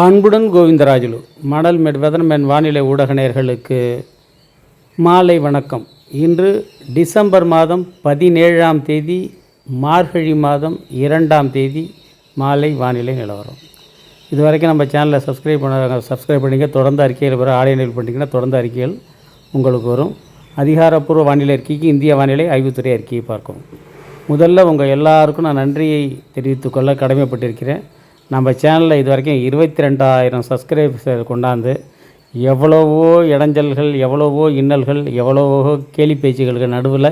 அன்புடன் கோவிந்தராஜுலு மணல் மெட் வெதர்மேன் வானிலை ஊடக நேர்களுக்கு மாலை வணக்கம். இன்று டிசம்பர் மாதம் பதினேழாம் தேதி மார்கழி மாதம் இரண்டாம் தேதி மாலை வானிலை நிலவரம். இது வரைக்கும் நம்ம சேனலை சப்ஸ்கிரைப் பண்ண சப்ஸ்கிரைப் பண்ணிங்க. தொடர்ந்து அறிக்கையில் வர ஆடியோ நில் பண்ணிங்கன்னா தொடர்ந்து அறிக்கைகள் உங்களுக்கு வரும். அதிகாரப்பூர்வ வானிலை அறிக்கைக்கு இந்திய வானிலை ஆய்வுத்துறை அறிக்கையை பார்க்கும். முதல்ல உங்கள் எல்லாருக்கும் நான் நன்றியை தெரிவித்துக்கொள்ள கடமைப்பட்டிருக்கிறேன். நம்ம சேனலில் இது வரைக்கும் இருபத்தி ரெண்டாயிரம் சப்ஸ்கிரைபர்ஸ் கொண்டாந்து எவ்வளவோ இடைஞ்சல்கள் எவ்வளவோ இன்னல்கள் எவ்வளவோ கேலி பேச்சுகளுக்கு நடுவில்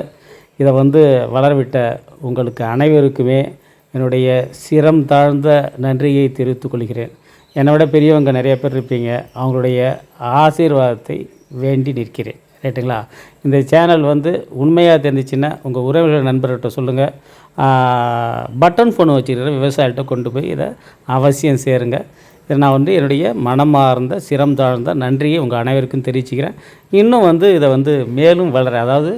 இதை வந்து வளரவிட்ட உங்களுக்கு அனைவருக்குமே என்னுடைய சிரம் தாழ்ந்த நன்றியை தெரிவித்துக் கொள்கிறேன். என்னை விட பெரியவங்க நிறைய பேர் இருப்பீங்க. அவங்களுடைய ஆசீர்வாதத்தை வேண்டி நிற்கிறேன். ரைட்டுங்களா இந்த சேனல் வந்து உண்மையாக தெரிஞ்சிச்சுன்னா உங்கள் உறவினர் நண்பர்கிட்ட சொல்லுங்கள் பட்டன் ஃபோன் வச்சுருக்கிற விவசாயிகிட்ட கொண்டு போய் இதை அவசியம் சேருங்க. இதை நான் வந்து என்னுடைய மனமார்ந்த சிரம் தாழ்ந்த நன்றியை உங்கள் அனைவருக்கும் தெரிவிச்சுக்கிறேன். இன்னும் வந்து இதை வந்து மேலும் வளர அதாவது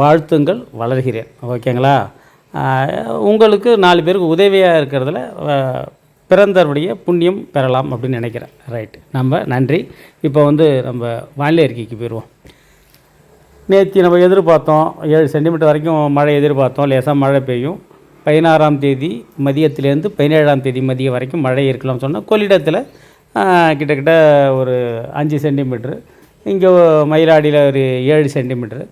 வாழ்த்துங்கள் வளர்கிறேன். ஓகேங்களா? உங்களுக்கு நாலு பேருக்கு உதவியாக இருக்கிறதுல பிறந்தவருடைய புண்ணியம் பெறலாம் அப்படின்னு நினைக்கிறேன். ரைட்டு. நம்ம நன்றி. இப்போ வந்து நம்ம வானிலை அறிக்கைக்கு போயிடுவோம். நேற்று நம்ம எதிர்பார்த்தோம். ஏழு சென்டிமீட்டர் வரைக்கும் மழை எதிர்பார்த்தோம். லேசாக மழை பெய்யும். பதினாறாம் தேதி மதியத்திலேருந்து பதினேழாம் தேதி மதியம் வரைக்கும் மழை இருக்கலாம்னு சொன்னால் கொள்ளிடத்தில் கிட்டத்தட்ட ஒரு அஞ்சு சென்டிமீட்ரு இங்கே மயிலாடியில் ஒரு ஏழு சென்டிமீட்ரு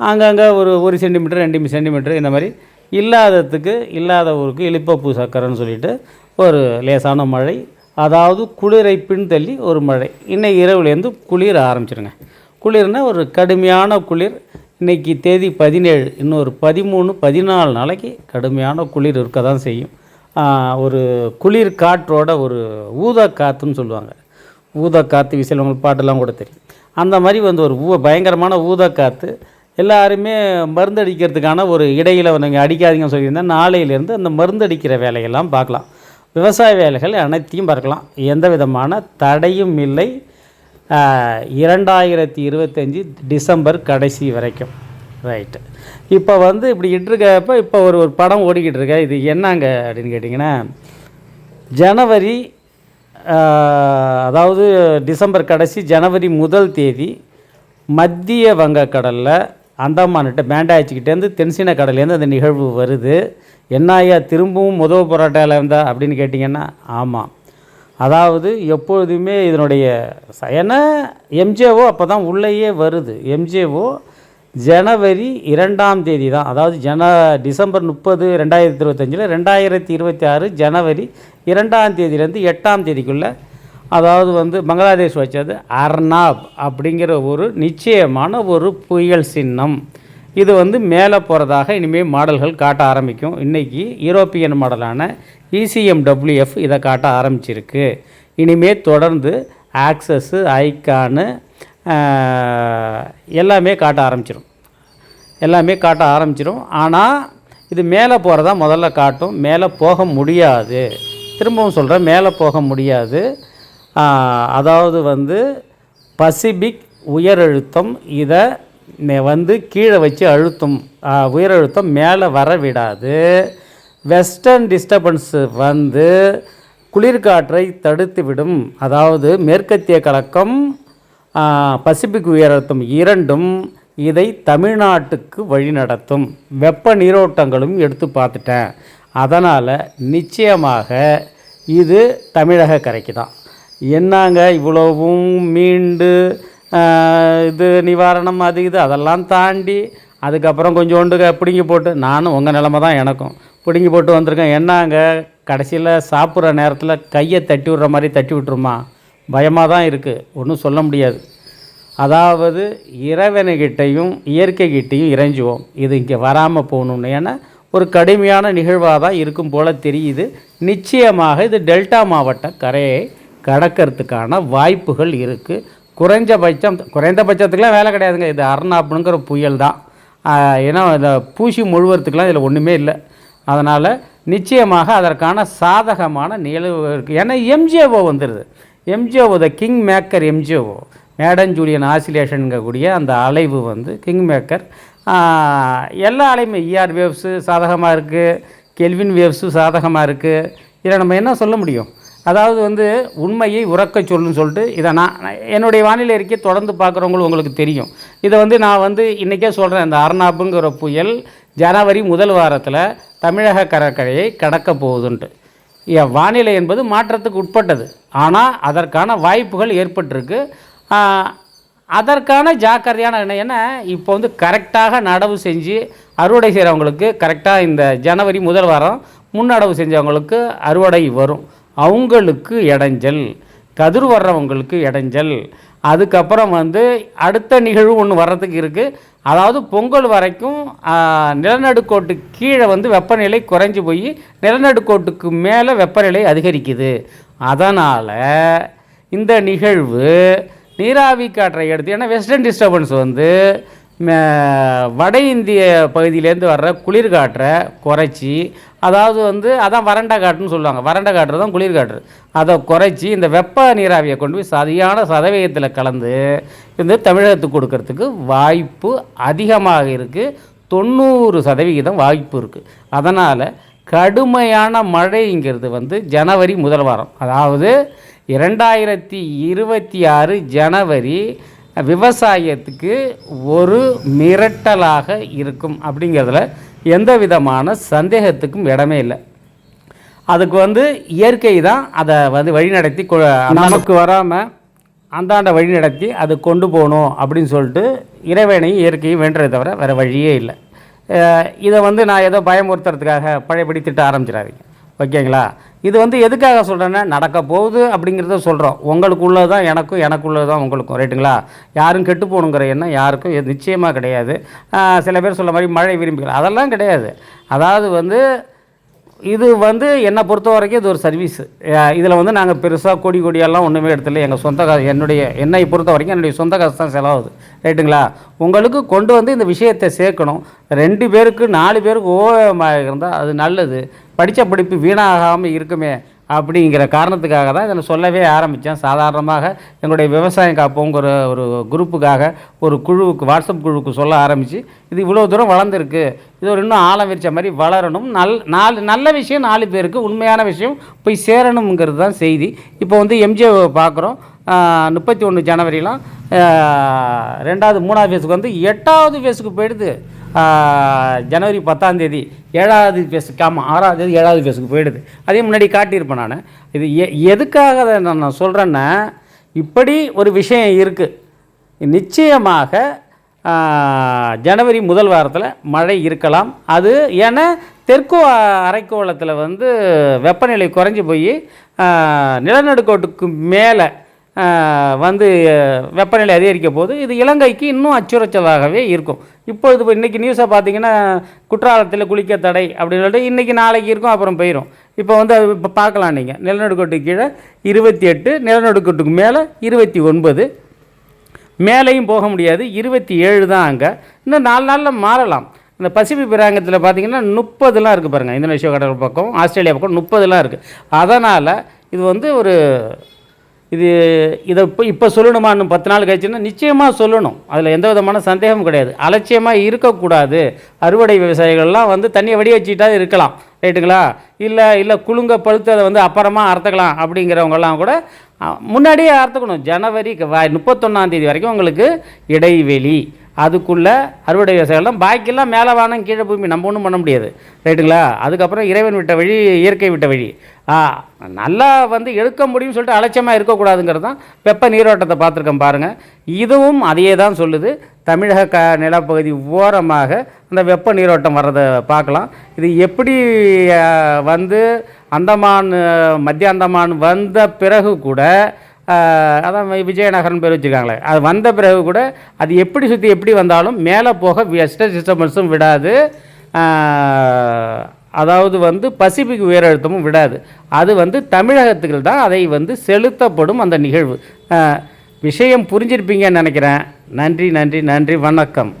அங்கங்கே ஒரு ஒரு சென்டிமீட்டர் ரெண்டு சென்டிமீட்ரு இந்த மாதிரி இல்லாததுக்கு இல்லாத ஊருக்கு இழிப்பப்பூ சக்கரைன்னு சொல்லிட்டு ஒரு லேசான மழை. அதாவது குளிரை பின்தள்ளி ஒரு மழை. இன்னும் இரவுலேருந்து குளிர் ஆரம்பிச்சிருங்க. குளிர்னால் ஒரு கடுமையான குளிர். இன்னைக்கு தேதி பதினேழு இன்னொரு பதிமூணு பதினாலு நாளைக்கு கடுமையான குளிர் இருக்க தான் செய்யும். ஒரு குளிர் காற்றோட ஒரு ஊத காற்றுன்னு சொல்லுவாங்க. ஊத காற்று விசில் உங்களுக்கு பாட்டெல்லாம் கூட தெரியும். அந்த மாதிரி வந்து ஒரு ஊ பயங்கரமான ஊத காற்று எல்லாருமே மருந்து அடிக்கிறதுக்கான ஒரு இடையில் நீங்கள் அடிக்காதீங்கன்னு சொல்லியிருந்தேன் நாளையிலேருந்து அந்த மருந்து அடிக்கிற வேலையெல்லாம் பார்க்கலாம். விவசாய வேலைகள் அனைத்தையும் பார்க்கலாம். எந்த விதமான தடையும் இல்லை. இரண்டாயிரத்தி இருபத்தஞ்சி டிசம்பர் கடைசி வரைக்கும். ரைட்டு இப்போ வந்து இப்படி இட்டிருக்கப்ப இப்போ ஒரு ஒரு படம் ஓடிக்கிட்டு இருக்க. இது என்னங்க அப்படின்னு கேட்டிங்கன்னா ஜனவரி அதாவது டிசம்பர் கடைசி ஜனவரி முதல் தேதி மத்திய வங்கக்கடலில் அந்தமான்கிட்ட பேண்டாய்ச்சிக்கிட்டேருந்து தென்சீன கடல்லேருந்து அந்த நிகழ்வு வருது. என்னாயா திரும்பவும் முதல் போராட்டம் இருந்தா அப்படின்னு கேட்டிங்கன்னா ஆமாம் அதாவது எப்பொழுதுமே இதனுடைய ச- ஏன்னா எம்ஜேஓ அப்போ தான் உள்ளேயே வருது. எம்ஜேஓ ஜனவரி இரண்டாம் தேதி தான். அதாவது ஜன டிசம்பர் முப்பது ரெண்டாயிரத்தி இருபத்தஞ்சில் ரெண்டாயிரத்தி இருபத்தி ஆறு ஜனவரி இரண்டாம் தேதியிலேருந்து எட்டாம் தேதிக்குள்ளே அதாவது வந்து பங்களாதேஷ் வச்சது அர்னாப் அப்படிங்கிற ஒரு நிச்சயமான ஒரு புயல் சின்னம். இது வந்து மேலே போகிறதாக இனிமேல் மாடல்கள் காட்ட ஆரம்பிக்கும். இன்றைக்கி யூரோப்பியன் மாடலான இசிஎம்டபிள்யூஎஃப் இதை காட்ட ஆரம்பிச்சிருக்கு. இனிமேல் தொடர்ந்து ஆக்சஸ்ஸு ஐக்கானு எல்லாமே காட்ட ஆரம்பிச்சிடும் எல்லாமே காட்ட ஆரம்பிச்சிடும் ஆனால் இது மேலே போகிறதா முதல்ல காட்டும். மேலே போக முடியாது. திரும்பவும் சொல்கிறேன் மேலே போக முடியாது. அதாவது வந்து பசிபிக் உயரழுத்தம் இதை வந்து கீழே வச்சு அழுத்தம் உயரழுத்தம் மேலே வர விடாது. வெஸ்டர்ன் டிஸ்டர்பன்ஸு வந்து குளிர்காற்றை தடுத்துவிடும் அதாவது மேற்கத்திய கலக்கம் பசிபிக் உயரழுத்தம் இரண்டும் இதை தமிழ்நாட்டுக்கு வழிநடத்தும் வெப்ப நீரோட்டங்களும் எடுத்து பார்த்துட்டேன். அதனால் நிச்சயமாக இது தமிழக கரைக்கு தான். என்னங்க இவ்வளவும் மீண்டு இது நிவாரணம் அது இது அதெல்லாம் தாண்டி அதுக்கப்புறம் கொஞ்சோண்டு பிடுங்கி போட்டு நானும் உங்கள் நிலமை தான் எனக்கும். பிடுங்கி போட்டு வந்திருக்கேன். என்னங்க? கடைசியில் சாப்பிட்ற நேரத்தில் கையை தட்டி விடுற மாதிரி தட்டி விட்டுருமா? பயமாக தான் இருக்குது ஒன்றும் சொல்ல முடியாது. அதாவது இறைவனுக்கிட்டையும் இயற்கைகிட்டையும் இறைஞ்சுவோம். இது இங்கே வராமல் போகணும்னு. ஏன்னா ஒரு கடுமையான நிகழ்வாக தான் இருக்கும் போல் தெரியுது. நிச்சயமாக இது டெல்டா மாவட்ட கரையை கடக்கிறதுக்கான வாய்ப்புகள் இருக்குது குறைஞ்சபட்சம் குறைந்தபட்சத்துக்குலாம் வேலை கிடையாதுங்க. இது அர்ணாப்புங்கிற புயல் தான். ஏன்னா இந்த பூசி முழுவதுக்கெலாம் இதில் ஒன்றுமே இல்லை. அதனால் நிச்சயமாக அதற்கான சாதகமான நிகழ்வு இருக்குது ஏன்னா எம்ஜிஓ வந்துடுது MJO the king maker MJO Madden Julian ஆசிலேஷனுங்கக்கூடிய அந்த அலைவு வந்து கிங் மேக்கர் எல்லா அலையுமே இஆர் வேவ்ஸு சாதகமாக இருக்குது கெல்வின் வேவ்ஸு சாதகமாக இருக்குது இதில் நம்ம என்ன சொல்ல முடியும்? அதாவது வந்து உண்மையை உறக்க சொல்லுன்னு சொல்லிட்டு இதை நான் என்னுடைய வானிலை அறிக்கை தொடர்ந்து பார்க்குறவங்களும் உங்களுக்கு தெரியும். இதை வந்து நான் வந்து இன்றைக்கே சொல்கிறேன் இந்த அர்ணாப்புங்கிற புயல் ஜனவரி முதல் வாரத்தில் தமிழக கடற்கரையை கடக்க போகுதுன்ட்டு. வானிலை என்பது மாற்றத்துக்கு உட்பட்டது. ஆனால் அதற்கான வாய்ப்புகள் ஏற்பட்டிருக்கு. அதற்கான ஜாக்கிரதையான என்ன? ஏன்னா இப்போ வந்து கரெக்டாக நடவு செஞ்சு அறுவடை செய்கிறவங்களுக்கு கரெக்டாக இந்த ஜனவரி முதல் வாரம் முன்னடவு செஞ்சவங்களுக்கு அறுவடை வரும். அவங்களுக்கு இடைஞ்சல் கதிர் வர்றவங்களுக்கு இடைஞ்சல். அதுக்கப்புறம் வந்து அடுத்த நிகழ்வு ஒன்று வர்றதுக்கு இருக்குது அதாவது பொங்கல் வரைக்கும் நிலநடுக்கோட்டு கீழே வந்து வெப்பநிலை குறைஞ்சி போய் நிலநடுக்கோட்டுக்கு மேலே வெப்பநிலை அதிகரிக்குது. அதனால் இந்த நிகழ்வு நீராவி காற்றை எடுத்து ஏன்னா வெஸ்டர்ன் டிஸ்டர்பன்ஸ் வந்து வட இந்திய பகுதியிலேருந்து வர்ற குளிர்காற்றை குறைச்சி அதாவது வந்து அதான் வறண்ட காற்றுன்னு சொல்லுவாங்க. வறண்ட காற்று தான் குளிர் காற்று அதை குறைச்சி இந்த வெப்ப நீராவியை கொண்டு போய் சரியான சதவீதத்தில் கலந்து இந்த தமிழகத்துக்கு கொடுக்கறதுக்கு வாய்ப்பு அதிகமாக இருக்குது தொண்ணூறு சதவிகிதம் வாய்ப்பு இருக்குது அதனால் கடுமையான மழைங்கிறது வந்து ஜனவரி முதல் வாரம். அதாவது இரண்டாயிரத்தி இருபத்தி ஆறு ஜனவரி விவசாயத்துக்கு ஒரு மிரட்டலாக இருக்கும் அப்படிங்கிறதுல எந்த விதமான சந்தேகத்துக்கும் இடமே இல்லை. அதுக்கு வந்து இயற்கை தான் அதை வந்து வழிநடத்தி கொ- நமக்கு வராமல் அந்தாண்ட வழிநடத்தி அது கொண்டு போகணும் அப்படின்னு சொல்லிட்டு இறைவனையும் இயற்கையும் வேண்டதை தவிர வேறு வழியே இல்லை. இதை வந்து நான் ஏதோ பயமுறுத்துறதுக்காக பழையபடி திட்ட ஆரம்பிச்சிடாதீங்க. ஓகேங்களா? இது வந்து எதுக்காக சொல்கிறேன்னா நடக்க போகுது அப்படிங்கிறத சொல்கிறோம் உங்களுக்குள்ளே தான் எனக்கும் எனக்குள்ளே தான் உங்களுக்கும் ரைட்டுங்களா? யாரும் கெட்டு போகணுங்கிற எண்ணம் யாருக்கும் நிச்சயமாக கிடையாது. சில பேர் சொல்ல மாதிரி மழை விரும்பிகள் அதெல்லாம் கிடையாது. அதாவது வந்து இது வந்து என்னை பொறுத்த வரைக்கும் இது ஒரு சர்வீஸு இதில் வந்து நாங்கள் பெருசாக கொடி கொடியெல்லாம் ஒன்றுமே எடுத்துல எங்கள் சொந்த காசு என்னுடைய என்னை பொறுத்த வரைக்கும் என்னுடைய சொந்த காசு தான் செலவாகுது. ரைட்டுங்களா உங்களுக்கு கொண்டு வந்து இந்த விஷயத்தை சேர்க்கணும். ரெண்டு பேருக்கு நாலு பேருக்கு ஓவியமாக இருந்தால் அது நல்லது. படித்த படிப்பு வீணாகாமல் இருக்குமே. அப்படிங்கிற காரணத்துக்காக தான் இதை நான் சொல்லவே ஆரம்பித்தேன். சாதாரணமாக எங்களுடைய விவசாயம் காப்போங்கிற ஒரு குரூப்புக்காக ஒரு குழுவுக்கு வாட்ஸ்அப் குழுவுக்கு சொல்ல ஆரம்பித்து இது இவ்வளோ தூரம் வளர்ந்துருக்கு. இது ஒரு இன்னும் ஆழம் விரித்த மாதிரி வளரணும். நல் நாலு நல்ல விஷயம் நாலு பேருக்கு உண்மையான விஷயம் போய் சேரணுங்கிறது தான் செய்தி. இப்போ வந்து எம்ஜிஓ பார்க்குறோம். முப்பத்தி ஒன்று ஜனவரிலாம் ரெண்டாவது மூணாவது ஃபேஸுக்கு வந்து எட்டாவது ஃபேஸுக்கு போயிடுது. ஜனவரி பத்தாம் தேதி ஏழாவது ஃபேஸுக்கு ஆமாம் ஆறாவது தேதி ஏழாவது ஃபேஸுக்கு போயிடுது. அதே முன்னாடி காட்டியிருப்பேன் நான். இது எ எதுக்காக அதை நான் நான் சொல்கிறேன்னா இப்படி ஒரு விஷயம் இருக்குது நிச்சயமாக ஜனவரி முதல் வாரத்தில் மழை இருக்கலாம். அது ஏன்னா தெற்கு அரைக்கோளத்தில் வந்து வெப்பநிலை குறைஞ்சி போய் நிலநடுக்கோட்டுக்கு மேலே வந்து வெப்பநிலை அதிகரிக்க போது இது இலங்கைக்கு இன்னும் அச்சுறுத்தலாகவே இருக்கும். இப்போ இப்போ இன்றைக்கி நியூஸை பார்த்தீங்கன்னா குற்றாலத்தில் குளிக்க தடை அப்படின்னு சொல்லிட்டு இன்றைக்கி நாளைக்கு இருக்கும் அப்புறம் போயிடும் இப்போ வந்து அது இப்போ பார்க்கலாம் நீங்கள் நிலநடுக்கோட்டுக்கு கீழே இருபத்தி எட்டு நிலநடுக்கட்டுக்கு மேலே இருபத்தி ஒன்பது. மேலேயும் போக முடியாது இருபத்தி ஏழு தான் அங்கே. இன்னும் நாலு நாளில் மாறலாம். இந்த பசிபிக் பிராங்கத்தில் பார்த்தீங்கன்னா முப்பதுலாம் இருக்குது பாருங்கள் இந்தோனேஷியா கடல் பக்கம் ஆஸ்திரேலியா பக்கம் முப்பதுலாம் இருக்குது அதனால் இது வந்து ஒரு இது இதை இப்போ இப்போ சொல்லணுமா? இன்னும் பத்து நாள் கழிச்சுன்னா நிச்சயமாக சொல்லணும். அதில் எந்த விதமான சந்தேகமும் கிடையாது. அலட்சியமாக இருக்கக்கூடாது. அறுவடை விவசாயிகள்லாம் வந்து தண்ணியை வடி வச்சுட்டா இருக்கலாம். ரைட்டுங்களா? இல்லை இல்லை குலுங்க பழுத்து அதை வந்து அப்புறமா அறுத்துக்கலாம் அப்படிங்கிறவங்கெல்லாம் கூட முன்னாடியே அறுத்துக்கணும். ஜனவரி முப்பத்தொன்னாந்தேதி வரைக்கும் உங்களுக்கு இடைவெளி. அதுக்குள்ளே அறுவடை விவசாயிகள்லாம் பாக்கியெல்லாம் மேலே வானம் கீழே பூமி. நம்ம ஒன்றும் பண்ண முடியாது. ரைட்டுங்களா? அதுக்கப்புறம் இறைவன் விட்ட வழி இயற்கை விட்ட வழி. ஆ, நல்லா வந்து எடுக்க முடியும்னு சொல்லிட்டு அலட்சியமாக இருக்கக்கூடாதுங்கிறது தான் வெப்ப நீரோட்டத்தை பார்த்துருக்கேன் பாருங்கள் இதுவும் அதையே தான் சொல்லுது. தமிழக க நிலப்பகுதி ஓரமாக அந்த வெப்ப நீரோட்டம் வர்றதை பார்க்கலாம். இது எப்படி வந்து அந்தமான் மத்திய அந்தமான் வந்த பிறகு கூட அதான் விஜயநகரன் பேர் வச்சுருக்காங்களே. அது வந்த பிறகு கூட அது எப்படி சுற்றி எப்படி வந்தாலும் மேலே போக வெஸ்டர்ன் சிஸ்டமன்ஸும் விடாது. அதாவது வந்து பசிபிக் உயரழுத்தமும் விடாது. அது வந்து தமிழகத்துக்கு தான் அதை வந்து செலுத்தப்படும் அந்த நிகழ்வு. விஷயம் புரிஞ்சிருப்பீங்கன்னு நினைக்கிறேன். நன்றி நன்றி நன்றி. வணக்கம்.